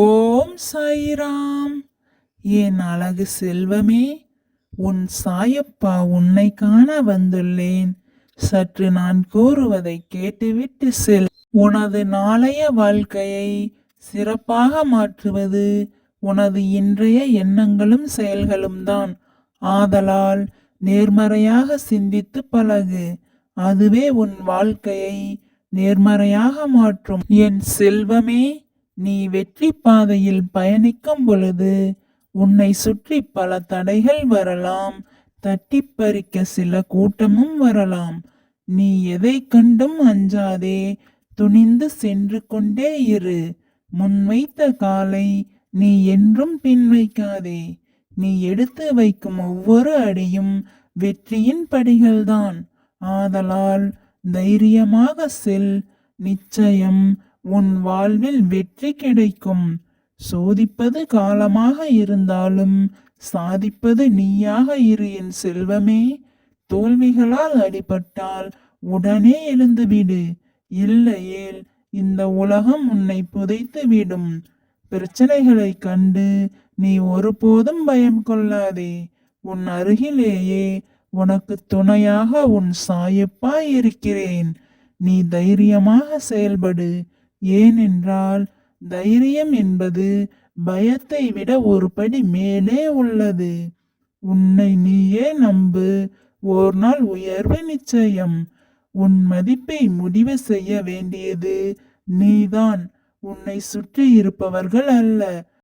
ஓம் சாயிராம். என் அழகு செல்வமே உன் சாயப்பா உன்னை காண வந்துள்ளேன். சற்று நான் கூறுவதை கேட்டுவிட்டு செல். உனது நாளைய வாழ்க்கையை சிறப்பாக மாற்றுவது உனது இன்றைய எண்ணங்களும் செயல்களும் தான். ஆதலால் நேர்மறையாக சிந்தித்து பழகு. அதுவே உன் வாழ்க்கையை நேர்மறையாக மாற்றும். என் செல்வமே நீ வெற்றி பாதையில் பயணிக்கும் பொழுது உன்னை சுற்றி பல தடைகள் வரலாம். தட்டி பறிக்க சில கூட்டமும் வரலாம். நீ எதை கண்டும் அஞ்சாதே. துணிந்து சென்று கொண்டே இரு. முன்வைத்த காலை நீ என்றும் பின் வைக்காதே. நீ எடுத்து வைக்கும் ஒவ்வொரு அடியும் வெற்றியின் படிகள்தான். ஆதலால் தைரியமாக செல். நிச்சயம் உன் வாழ்வில் வெற்றி கிடைக்கும். சோதிப்பது காலமாக இருந்தாலும் சாதிப்பது நீயாக இரு என் செல்வமே. தோல்விகளால் அடிபட்டால் உடனே எழுந்துவிடு. இல்லையேல் இந்த உலகம் உன்னை புதைத்து விடும் பிரச்சனைகளைக் கண்டு நீ ஒருபோதும் பயம் கொள்ளாதே. உன் அருகிலேயே உனக்கு துணையாக உன் சாயப்பா இருக்கிறேன். நீ தைரியமாக செயல்படு. ஏனென்றால் தைரியம் என்பது பயத்தை விட ஒரு படி மேலே உள்ளது. உன்னை நீயே நம்பு ஓர் நாள் உயர்வு நிச்சயம். உன் மதிப்பை முடிவு செய்ய வேண்டியது நீதான். உன்னை சுற்றி இருப்பவர்கள் அல்ல